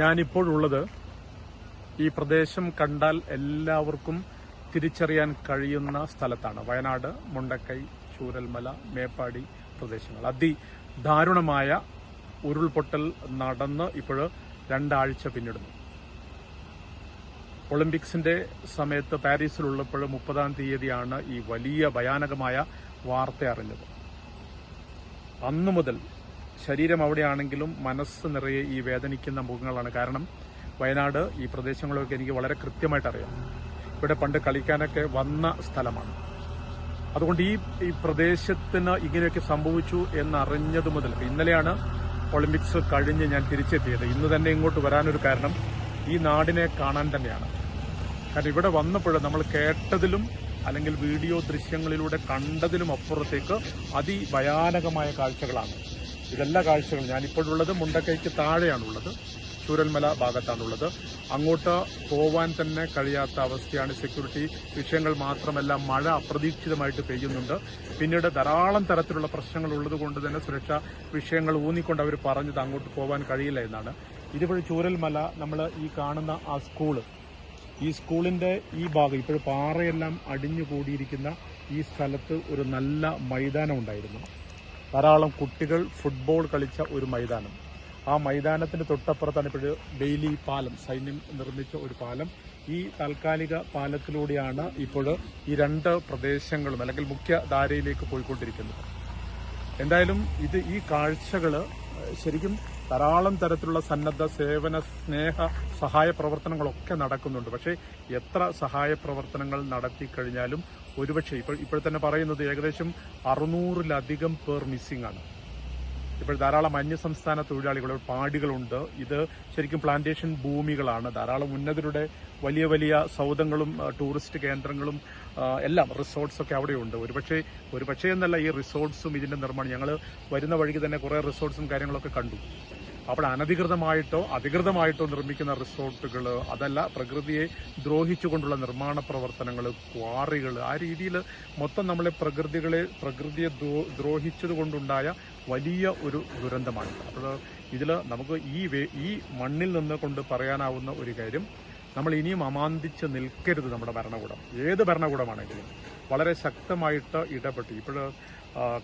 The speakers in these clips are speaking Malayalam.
ഞാനിപ്പോഴുള്ളത് ഈ പ്രദേശം കണ്ടാൽ എല്ലാവർക്കും തിരിച്ചറിയാൻ കഴിയുന്ന സ്ഥലത്താണ്. വയനാട് മുണ്ടക്കൈ ചൂരൽമല മേപ്പാടി പ്രദേശങ്ങൾ. അതിദാരുണമായ ഉരുൾപൊട്ടൽ നടന്ന് ഇപ്പോൾ രണ്ടാഴ്ച പിന്നിടുന്നു. ഒളിമ്പിക്സിന്റെ സമയത്ത് പാരീസിലുള്ളപ്പോൾ മുപ്പതാം തീയതിയാണ് ഈ വലിയ ഭയാനകമായ വാർത്ത അറിഞ്ഞത്. അന്നു മുതൽ ശരീരം അവിടെയാണെങ്കിലും മനസ്സ് നിറയെ ഈ വേദനിക്കുന്ന മുഖങ്ങളാണ് കാരണം വയനാട് ഈ പ്രദേശങ്ങളൊക്കെ എനിക്ക് വളരെ കൃത്യമായിട്ട് അറിയാം. ഇവിടെ പണ്ട് കളിക്കാനൊക്കെ വന്ന സ്ഥലമാണ്. അതുകൊണ്ട് ഈ ഈ പ്രദേശത്തിന് ഇങ്ങനെയൊക്കെ സംഭവിച്ചു എന്നറിഞ്ഞത് മുതൽ ഇന്നലെയാണ് ഒളിമ്പിക്സ് കഴിഞ്ഞ് ഞാൻ തിരിച്ചെത്തിയത്. ഇന്ന് തന്നെ ഇങ്ങോട്ട് വരാനൊരു കാരണം ഈ നാടിനെ കാണാൻ തന്നെയാണ്. കാരണം ഇവിടെ വന്നപ്പോൾ നമ്മൾ കേട്ടതിലും അല്ലെങ്കിൽ വീഡിയോ ദൃശ്യങ്ങളിലൂടെ കണ്ടതിലും അപ്പുറത്തേക്ക് അതിഭയാനകമായ കാഴ്ചകളാണ്. ഇതെല്ലാ കാഴ്ചകളും ഞാനിപ്പോഴുള്ളത് മുണ്ടക്കൈക്ക് താഴെയാണുള്ളത്. ചൂരൽമല ഭാഗത്താണുള്ളത്. അങ്ങോട്ട് പോവാൻ തന്നെ കഴിയാത്ത അവസ്ഥയാണ് സെക്യൂരിറ്റി വിഷയങ്ങൾ മാത്രമല്ല മഴ അപ്രതീക്ഷിതമായിട്ട് പെയ്യുന്നുണ്ട്. പിന്നീട് ധാരാളം തരത്തിലുള്ള പ്രശ്നങ്ങൾ ഉള്ളതുകൊണ്ട് തന്നെ സുരക്ഷാ വിഷയങ്ങൾ ഊന്നിക്കൊണ്ട് അവർ പറഞ്ഞത് അങ്ങോട്ട് പോവാൻ കഴിയില്ല എന്നാണ്. ഇതുപോലെ ചൂരൽമല നമ്മൾ ഈ കാണുന്ന ആ സ്കൂൾ ഈ സ്കൂളിന്റെ ഈ ഭാഗം ഇപ്പോൾ പാറയെല്ലാം അടിഞ്ഞു കൂടിയിരിക്കുന്ന ഈ സ്ഥലത്ത് ഒരു നല്ല മൈതാനം ഉണ്ടായിരുന്നു ധാരാളം കുട്ടികൾ ഫുട്ബോൾ കളിച്ച ഒരു മൈതാനം. ആ മൈതാനത്തിന് തൊട്ടപ്പുറത്താണ് ഇപ്പോൾ ഡെയിലി പാലം സൈന്യം നിർമ്മിച്ച ഒരു പാലം. ഈ താൽക്കാലിക പാലത്തിലൂടെയാണ് ഇപ്പോൾ ഈ രണ്ട് പ്രദേശങ്ങളും അല്ലെങ്കിൽ മുഖ്യ ധാരയിലേക്ക് പോയിക്കൊണ്ടിരിക്കുന്നത്. എന്തായാലും ഇത് ഈ കാഴ്ചകൾ ശരിക്കും ധാരാളം തരത്തിലുള്ള സന്നദ്ധ സേവന സ്നേഹ സഹായ പ്രവർത്തനങ്ങളൊക്കെ നടക്കുന്നുണ്ട്. പക്ഷേ എത്ര സഹായ പ്രവർത്തനങ്ങൾ നടത്തി കഴിഞ്ഞാലും ഒരുപക്ഷെ ഇപ്പോൾ ഇപ്പോഴത്തന്നെ തന്നെ പറയുന്നത് ഏകദേശം അറുന്നൂറിലധികം പേർ മിസ്സിംഗ് ആണ്. ഇപ്പോൾ ധാരാളം അന്യസംസ്ഥാന തൊഴിലാളികൾ പാടികളുണ്ട്. ഇത് ശരിക്കും പ്ലാന്റേഷൻ ഭൂമികളാണ്. ധാരാളം ഉന്നതരുടെ വലിയ വലിയ സൗദങ്ങളും ടൂറിസ്റ്റ് കേന്ദ്രങ്ങളും എല്ലാം റിസോർട്ട്സൊക്കെ അവിടെയുണ്ട്. ഒരുപക്ഷെ ഒരുപക്ഷെ എന്നല്ല ഈ റിസോർട്ട്സും ഇതിന്റെ നിർമ്മാണം. ഞങ്ങൾ വരുന്ന വഴിക്ക് തന്നെ കുറേ റിസോർട്ട്സും കാര്യങ്ങളൊക്കെ കണ്ടു. അപ്പോൾ അനധികൃതമായിട്ടോ അധികൃതമായിട്ടോ നിർമ്മിക്കുന്ന റിസോർട്ടുകൾ അതല്ല പ്രകൃതിയെ ദ്രോഹിച്ചുകൊണ്ടുള്ള നിർമ്മാണ പ്രവർത്തനങ്ങൾ ക്വാറികൾ ആ രീതിയിൽ മൊത്തം നമ്മളെ പ്രകൃതികളെ പ്രകൃതിയെ ദ്രോ- ദ്രോഹിച്ചത് വലിയ ഒരു ദുരന്തമാണ്. അപ്പോൾ ഇതിൽ നമുക്ക് ഈ ഈ മണ്ണിൽ നിന്ന് കൊണ്ട് പറയാനാവുന്ന ഒരു കാര്യം നമ്മൾ ഇനിയും അമാന്തിച്ച് നിൽക്കരുത് നമ്മുടെ ഭരണകൂടം. ഏത് ഭരണകൂടമാണെങ്കിലും വളരെ ശക്തമായിട്ട് ഇടപെട്ട് ഇപ്പോൾ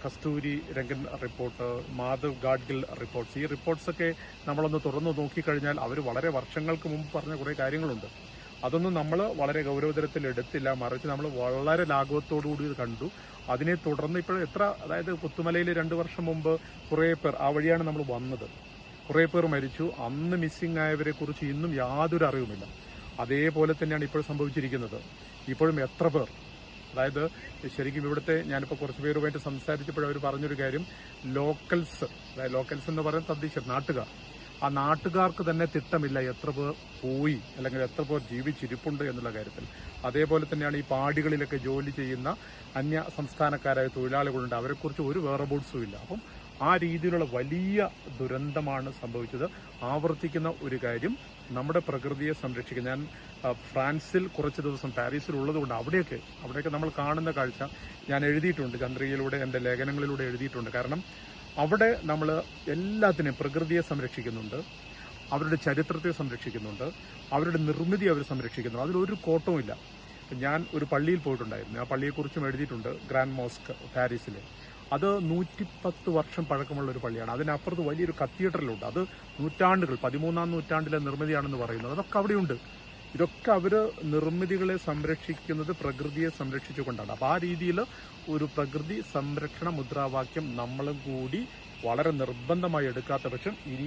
കസ്തൂരി രംഗൻ റിപ്പോർട്ട് മാധവ് ഗാഡ്ഗിൽ റിപ്പോർട്ട്സ്. ഈ റിപ്പോർട്ട്സൊക്കെ നമ്മളൊന്ന് തുറന്നു നോക്കിക്കഴിഞ്ഞാൽ അവർ വളരെ വർഷങ്ങൾക്ക് മുമ്പ് പറഞ്ഞ കുറേ കാര്യങ്ങളുണ്ട്. അതൊന്നും നമ്മൾ വളരെ ഗൗരവതരത്തിൽ എടുത്തില്ല. മറിച്ച് നമ്മൾ വളരെ ലാഘവത്തോടുകൂടി ഇത് കണ്ടു. അതിനെ തുടർന്ന് ഇപ്പോൾ എത്ര അതായത് പുത്തുമലയിൽ രണ്ട് വർഷം മുമ്പ് കുറേ പേർ ആ വഴിയാണ് നമ്മൾ വന്നത്. കുറേ പേർ മരിച്ചു. അന്ന് മിസ്സിംഗ് ആയവരെ കുറിച്ച് ഇന്നും യാതൊരു അറിവുമില്ല. അതേപോലെ തന്നെയാണ് ഇപ്പോൾ സംഭവിച്ചിരിക്കുന്നത്. ഇപ്പോഴും എത്ര പേർ അതായത് ശരിക്കും ഇവിടുത്തെ ഞാനിപ്പോൾ കുറച്ച് പേരുമായിട്ട് സംസാരിച്ചപ്പോൾ അവർ പറഞ്ഞൊരു കാര്യം. ലോക്കൽസ് അതായത് ലോക്കൽസ് എന്ന് പറയുന്നത് തദ്ദേശീയർ നാട്ടുകാർ. ആ നാട്ടുകാർക്ക് തന്നെ തിട്ടമില്ല എത്ര പേർ പോയി അല്ലെങ്കിൽ എത്ര പേർ ജീവിച്ചിരിപ്പുണ്ട് എന്നുള്ള കാര്യത്തിൽ. അതേപോലെ തന്നെയാണ് ഈ പാടികളിലൊക്കെ ജോലി ചെയ്യുന്ന അന്യ സംസ്ഥാനക്കാരായ തൊഴിലാളികളുണ്ട്. അവരെക്കുറിച്ച് ഒരു വേറബോട്ട്സും ഇല്ല. അപ്പം ആ രീതിയിലുള്ള വലിയ ദുരന്തമാണ് സംഭവിച്ചത്. ആവർത്തിക്കുന്ന ഒരു കാര്യം നമ്മുടെ പ്രകൃതിയെ സംരക്ഷിക്കുന്ന ഞാൻ ഫ്രാൻസിൽ കുറച്ച് ദിവസം പാരീസിൽ ഉള്ളതുകൊണ്ട് അവിടെയൊക്കെ അവിടെയൊക്കെ നമ്മൾ കാണുന്ന കാഴ്ച ഞാൻ എഴുതിയിട്ടുണ്ട്. ചന്ദ്രികയിലൂടെ എന്റെ ലേഖനങ്ങളിലൂടെ എഴുതിയിട്ടുണ്ട്. കാരണം അവിടെ നമ്മൾ എല്ലാത്തിനെയും പ്രകൃതിയെ സംരക്ഷിക്കുന്നുണ്ട്. അവരുടെ ചരിത്രത്തെ സംരക്ഷിക്കുന്നുണ്ട്. അവരുടെ നിർമ്മിതി അവർ സംരക്ഷിക്കുന്നുണ്ട്. അതിലൊരു കോട്ടവും ഇല്ല. ഞാൻ ഒരു പള്ളിയിൽ പോയിട്ടുണ്ടായിരുന്നു. ആ പള്ളിയെക്കുറിച്ചും എഴുതിയിട്ടുണ്ട് ഗ്രാൻഡ് മോസ്ക് പാരീസിൽ അത് നൂറ്റിപ്പത്ത് വർഷം പഴക്കമുള്ള ഒരു പള്ളിയാണ്. അതിനപ്പുറത്ത് വലിയൊരു കത്തീഡ്രലുണ്ട്. അത് നൂറ്റാണ്ടുകൾ പതിമൂന്നാം നൂറ്റാണ്ടിലെ നിർമ്മിതിയാണെന്ന് പറയുന്നത്. അതൊക്കെ അവിടെയുണ്ട്. ഇതൊക്കെ അവർ നിർമ്മിതികളെ സംരക്ഷിക്കുന്നത് പ്രകൃതിയെ സംരക്ഷിച്ചുകൊണ്ടാണ്. അപ്പോൾ ആ രീതിയിൽ ഒരു പ്രകൃതി സംരക്ഷണ മുദ്രാവാക്യം നമ്മളും കൂടി വളരെ നിർബന്ധമായി എടുക്കാത്ത പക്ഷം ഇനിയും